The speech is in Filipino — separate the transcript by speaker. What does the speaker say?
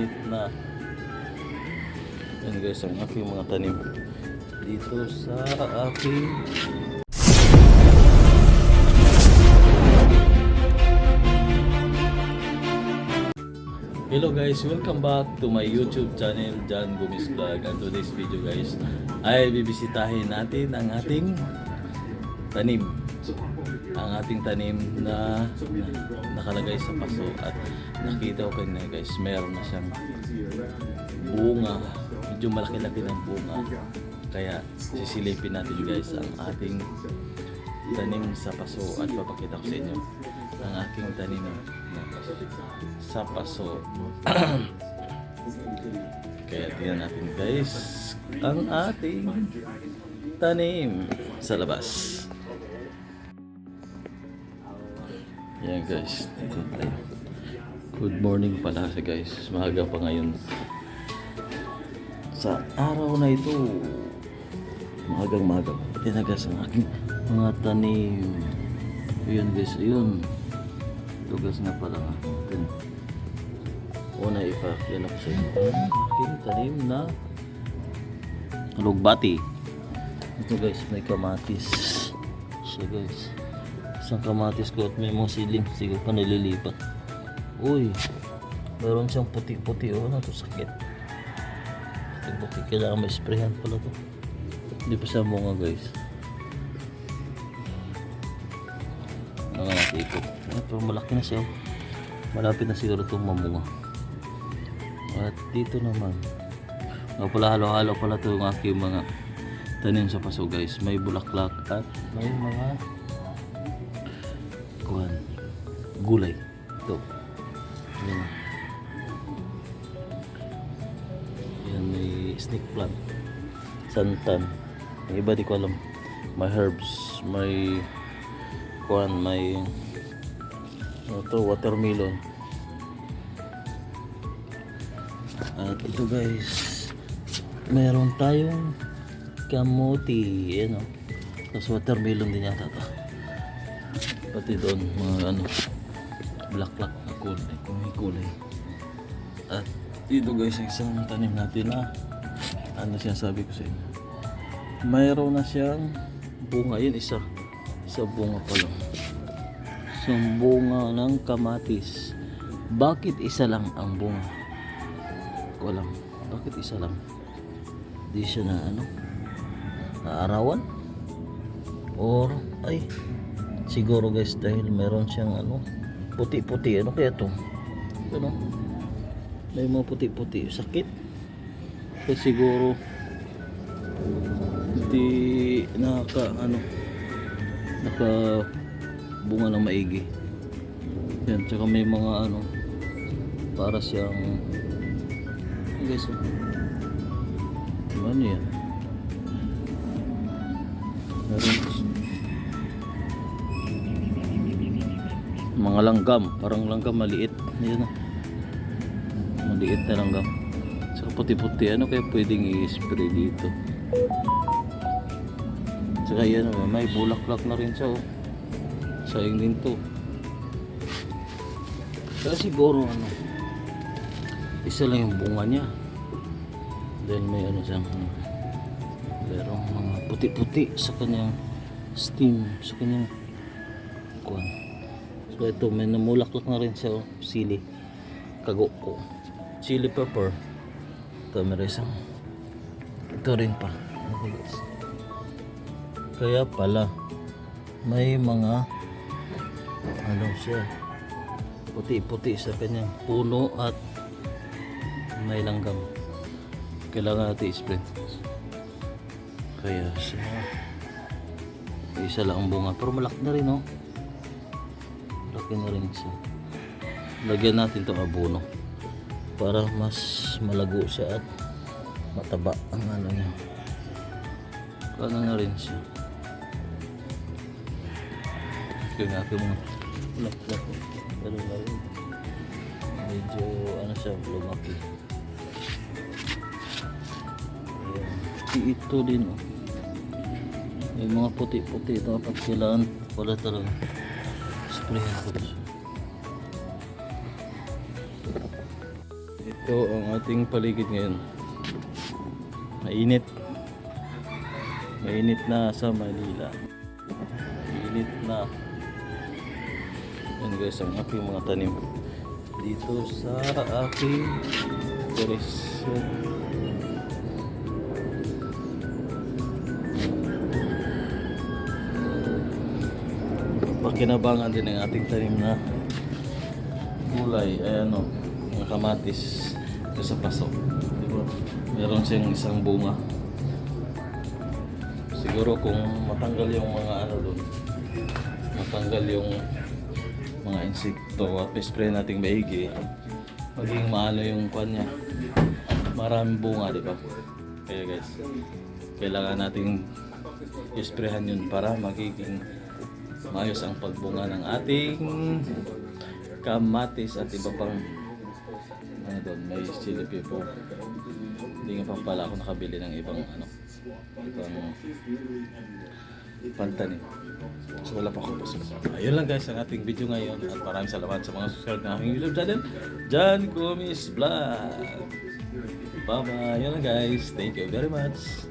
Speaker 1: mainit na. Yan guys, ang aking mga tanim dito sa aking Hello guys, welcome back to my YouTube channel, John Gomez Vlog. And today's video guys, ay bibisitahin natin ang ating tanim. Ang ating tanim na, na nakalagay sa paso at nakita ko kanina guys, meron na siyang bunga. Medyo malaki-laki ng bunga. Kaya sisilipin natin guys ang ating tanim sa paso at papakita ko sa inyo ang aking tanim na sa paso. Kaya tingnan natin guys ang ating tanim sa labas. Yan guys. Good morning pala sa guys. Maaga pa ngayon. Sa araw na ito, maagang maaga. Tinagas ang aking mga tanim. Yun guys, yun. Tugas nga pala ang aking tanim. Una ipakyan ako sa inyo aking tanim na lugbati. Ito guys, may kamatis. Siya guys. Isang kamatis ko at may mga siling. Siguro pa nililipat. Uy, meron siyang puti-puti. Oh, ano to sakit. Puti-puti. Kailangan may sprayhan pala to. Hindi pa siya bunga guys. Ano natin ikot. Ay, pero malaki na siya. oh. Malapit na siguro itong mamunga. At dito naman. Nga pala halo-halo pala ito yung aking mga tanim sa paso guys. May bulaklak at may mga gulay. Ito. Yan. Yan may snake plant. Santan. Yung iba di ko alam. May herbs. May kuhan. May ano to, watermelon. At ito guys, meron tayong kamuti, ano. Tapos watermelon din yata to. Pati doon, mga ano, black-black na kulay, kung may kulay. At dito guys, ang isang tanim natin na, ano siya sabi ko sa inyo. Mayroon na siyang bunga, yun isa. Isa bunga pa lang. Isang bunga ng kamatis. Bakit isa lang ang bunga? ko alam. Bakit isa lang? Di siya na ano? Naarawan? Or, ay, siguro guys dahil meron siyang ano, puti-puti. Ano kaya to? Ano? May mga puti-puti. Sakit? Kaya siguro, hindi naka, ano, naka bunga ng maigi. Yan, tsaka may mga ano, para siyang guys oh. ano yan meron mga langgam. Parang langgam maliit. Oh. maliit na langgam. Saka puti puti ano kaya pwedeng i-spray dito? Saka yan oh, may bulaklak na rin siya oh. sayang din to. Kaya siguro ano isa lang yung bunga niya. Then may ano siyang ano, merong mga puti-puti sa kanyang stem sa kanyang kuwan so ito may namulaklak na rin siya oh, sili. Kago ko. Chili pepper. Ito meron isang ito rin pa kaya pala may mga ano siya puti-puti sa kanyang puno at may langgam. Kailangan natin i-spread. Kaya sa isa lang ang bunga. Pero malaki na rin oh rin siya lagyan natin itong abono para mas malago siya at mataba ang ano niya. Ano na rin siya kaya natin mga ulap-ulap pero rin. Medyo ano siya lumaki. Ayan. ito din oh. may mga puti-puti. Dapat kailangan wala talaga ito Ito ang ating paligid ngayon. Mainit. Mainit na sa Manila. Mainit na. Yan guys, ang aking mga tanim. Dito sa aking terrace. Pakinabangan din ang ating tanim na gulay. Ay ano, kamatis. Sa paso. Diba? Meron siyang isang bunga. Siguro kung matanggal yung mga ano doon, matanggal yung mga insekto at spray nating maigi, maging maano yung kanya. Maraming bunga, di ba? Kaya guys, kailangan nating isprehan yun para magiging maayos ang pagbunga ng ating kamatis at iba pang ano doon, may chili pepper. Hindi nga pa pala ako nakabili ng ibang ano, ibang pantanim. So wala pa ako pasok. Ayun lang guys ang ating video ngayon at maraming salamat sa mga subscribe na aking YouTube channel. John Comis Vlog. Bye bye. Yun lang guys. Thank you very much.